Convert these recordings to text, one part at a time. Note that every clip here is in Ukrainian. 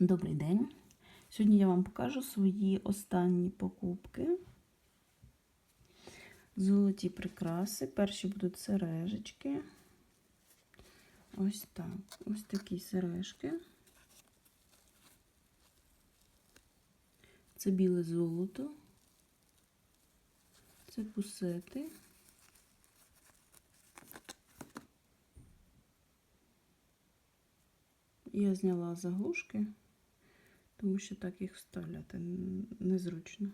Добрий день. Сьогодні я вам покажу свої останні покупки. Золоті прикраси. Перші будуть сережечки. Ось так. Ось такі сережки. Це біле золото. Це пусети. Я зняла заглушки, тому що так їх вставляти незручно.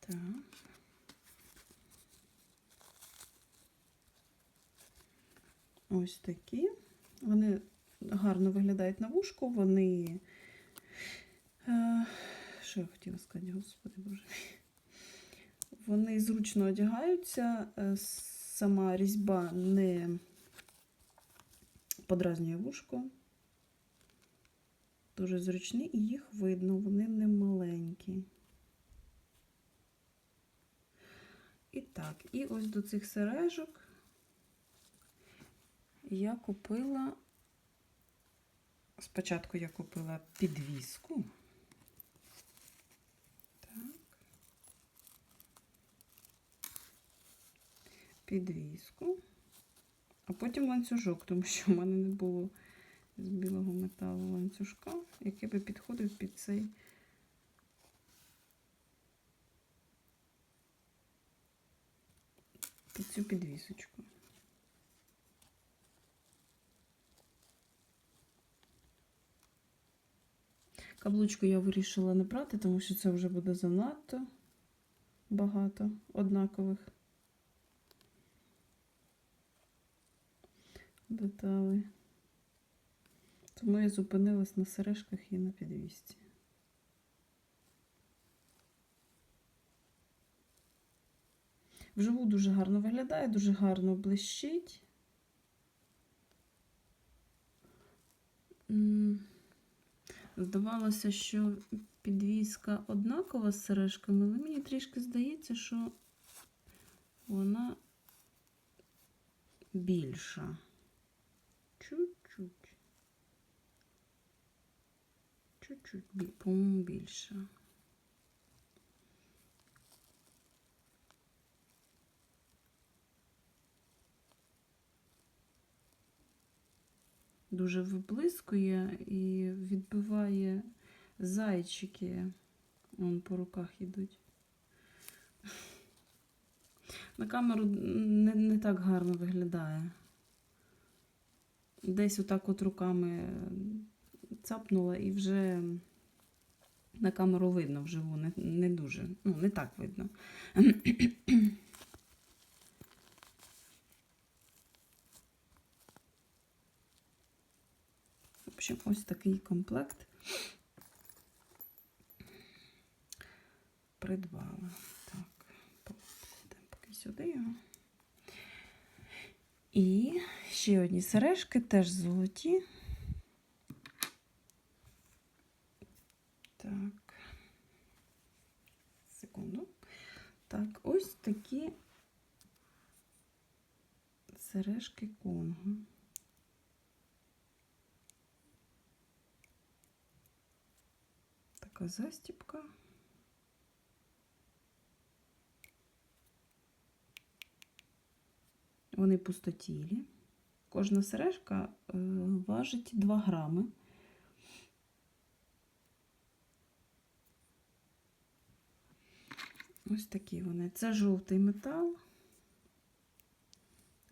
Так. Ось такі. Вони гарно виглядають на вушку, вони. Що я хотіла сказати, господи боже. Вони зручно одягаються, е, сама різьба не подразнює вушко. Дуже зручні і їх видно, вони не маленькі. І так, і ось до цих сережок я купила, спочатку я купила підвіску. Підвіску, а потім ланцюжок, тому що в мене не було з білого металу ланцюжка, який би підходив під цей. Під цю підвісочку. Каблучку я вирішила не брати, тому що це вже буде занадто багато однакових деталей. Тому я зупинилась на сережках і на підвісці. Вживу дуже гарно виглядає, дуже гарно блищить. Здавалося, що підвіска однакова з сережками, але мені трішки здається, що вона більша. Чуть-чуть. Чуть-чуть, по-моєму, більша. дуже виблискує і відбиває зайчики. Вон по руках йдуть. На камеру не, не так гарно виглядає. Десь отак от руками цапнула і вже на камеру видно вживу, не, не дуже, ну, не так видно. В общем, ось такий комплект придбала. Так, покладемо поки сюди його. І ще одні сережки, теж золоті. Так, секунду. Так, ось такі сережки Конго. така застіпка. Вони пустотілі. Кожна сережка е, важить 2 грами. Ось такі вони. Це жовтий метал,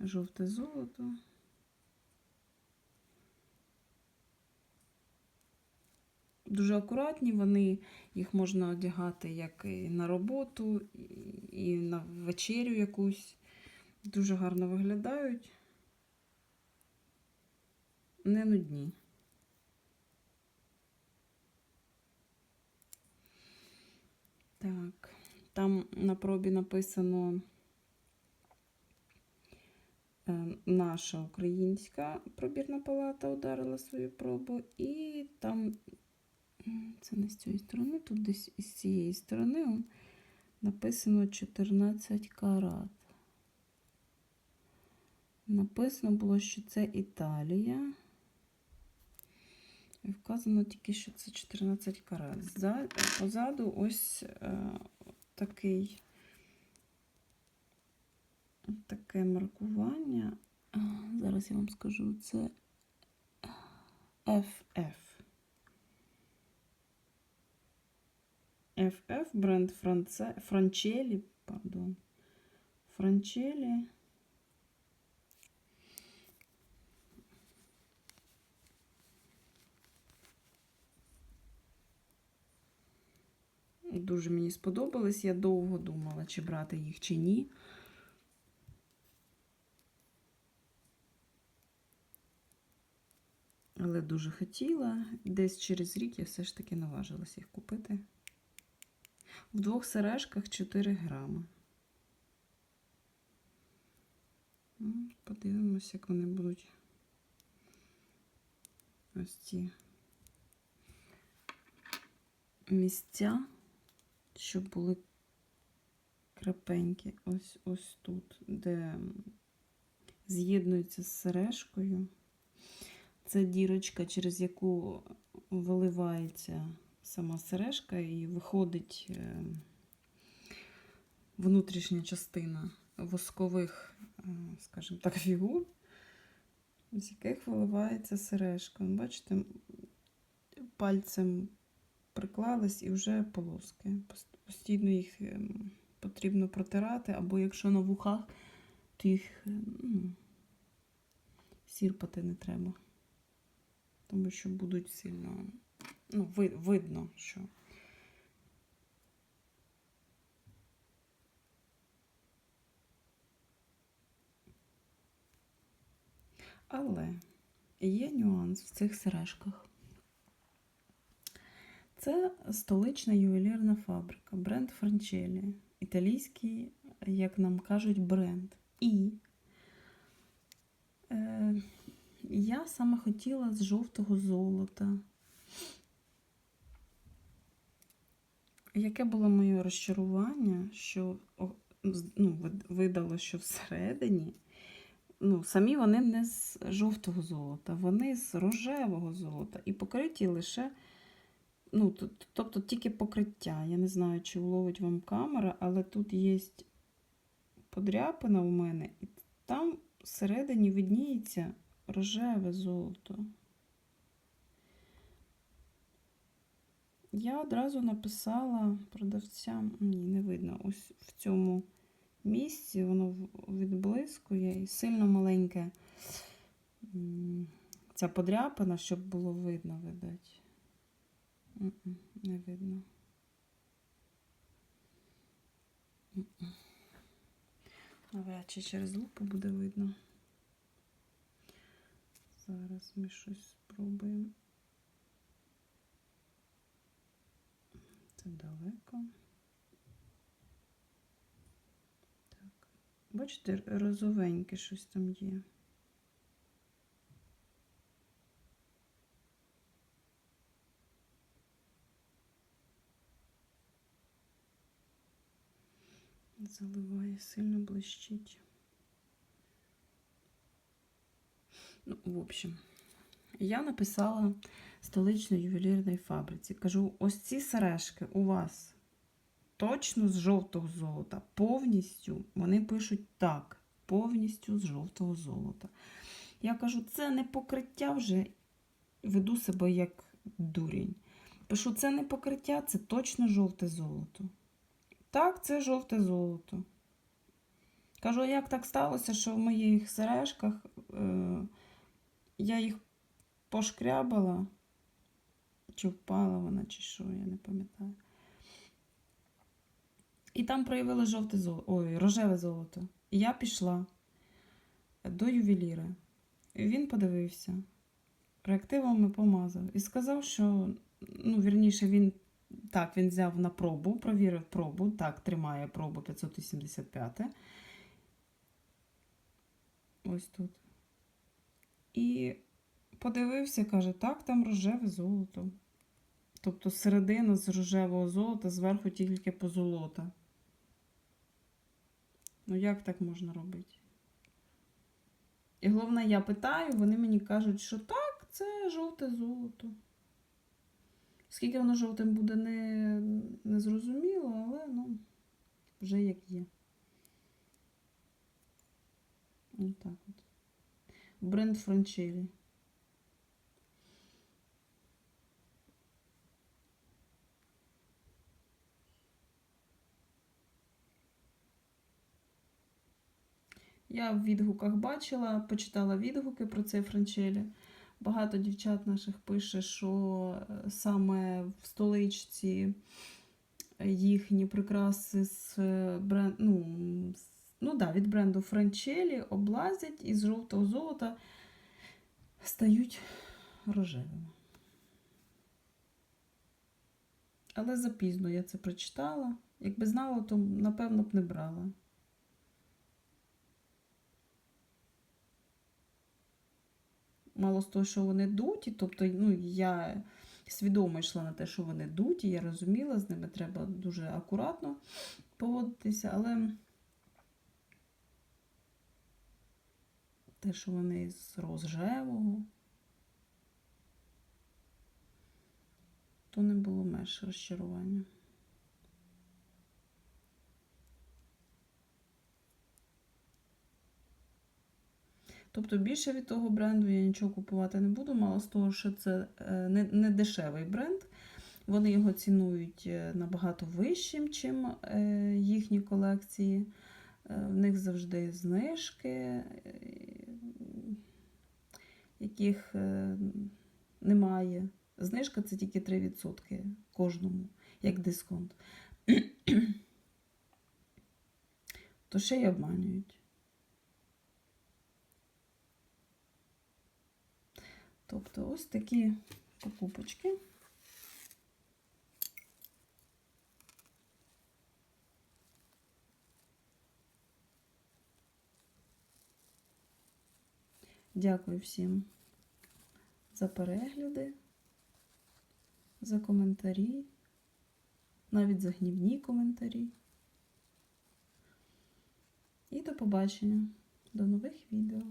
жовте золото. дуже акуратні, вони їх можна одягати як і на роботу, і на вечерю якусь. Дуже гарно виглядають. Не нудні. Так, там на пробі написано е, наша українська пробірна палата ударила свою пробу, і там Це не з цієї сторони, тут десь із цієї сторони написано 14 карат. Написано було, що це Італія. І вказано тільки, що це 14 карат. За, позаду ось е, такий, таке маркування. Зараз я вам скажу, це FF. FF бренд Франце... Франчелі, пардон. Франчелі. Дуже мені сподобались. Я довго думала, чи брати їх, чи ні. Але дуже хотіла. Десь через рік я все ж таки наважилась їх купити. В двох сережках 4 грами. Ну, Подивимось, як вони будуть ось ці місця, щоб були крапенькі. Ось ось тут, де з'єднуються з сережкою. Це дірочка, через яку виливається сама сережка і виходить е, внутрішня частина воскових, е, скажімо так, фігур, з яких виливається сережка. Бачите, пальцем приклались і вже полоски. Постійно їх е, потрібно протирати, або якщо на вухах, то їх ну, сірпати не треба. Тому що будуть сильно ну, ви, видно, що. Але є нюанс в цих сережках. Це столична ювелірна фабрика, бренд Франчелі. Італійський, як нам кажуть, бренд. І е, я саме хотіла з жовтого золота. Яке було моє розчарування, що ну, видало, що всередині ну, самі вони не з жовтого золота, вони з рожевого золота і покриті лише, ну, тобто тільки покриття. Я не знаю, чи вловить вам камера, але тут є подряпина у мене, і там всередині видніється рожеве золото. Я одразу написала продавцям, ні, не видно, ось в цьому місці воно відблискує і сильно маленьке ця подряпина, щоб було видно, видать. Не видно. Навряд чи через лупу буде видно. Зараз ми щось спробуємо. Це далеко. Так. Бачите, розовеньке щось там є. Заливає, сильно блищить. Ну, в общем, я написала столичної ювелірної фабриці. Кажу, ось ці сережки у вас точно з жовтого золота. Повністю вони пишуть так, повністю з жовтого золота. Я кажу, це не покриття вже веду себе як дурень. Пишу, це не покриття, це точно жовте золото. Так, це жовте золото. Кажу, як так сталося, що в моїх сережках е, я їх пошкрябала, чи впала вона, чи що, я не пам'ятаю. І там проявили жовте золото, ой, рожеве золото. І я пішла до ювеліра. Він подивився, реактивами помазав і сказав, що, ну, вірніше, він так, він взяв на пробу, провірив пробу, так, тримає пробу 585. Ось тут. І подивився, каже, так, там рожеве золото. Тобто середина з рожевого золота, зверху тільки позолота. Ну як так можна робити? І головне, я питаю, вони мені кажуть, що так, це жовте золото. Скільки воно жовтим буде, не, не зрозуміло, але ну, вже як є. Ось так от. Бренд Франчелі. Я в відгуках бачила, почитала відгуки про цей Франчелі. Багато дівчат наших пише, що е, саме в столичці їхні прикраси з бренд, ну, з- ну да, від бренду Франчелі облазять і з жовтого золота стають рожевими. Але запізно я це прочитала. Якби знала, то напевно б не брала. Мало з того, що вони дуті, тобто ну, я свідомо йшла на те, що вони дуті, я розуміла, з ними треба дуже акуратно поводитися, але те, що вони з рожевого, то не було меж розчарування. Тобто більше від того бренду я нічого купувати не буду. Мало з того, що це е, не, не дешевий бренд. Вони його цінують е, набагато вищим, чим е, їхні колекції. Е, В них завжди знижки, е, яких е, немає. Знижка це тільки 3% кожному, як дисконт. То ще й обманюють. Тобто ось такі покупочки. Дякую всім за перегляди, за коментарі, навіть за гнівні коментарі. І до побачення, до нових відео.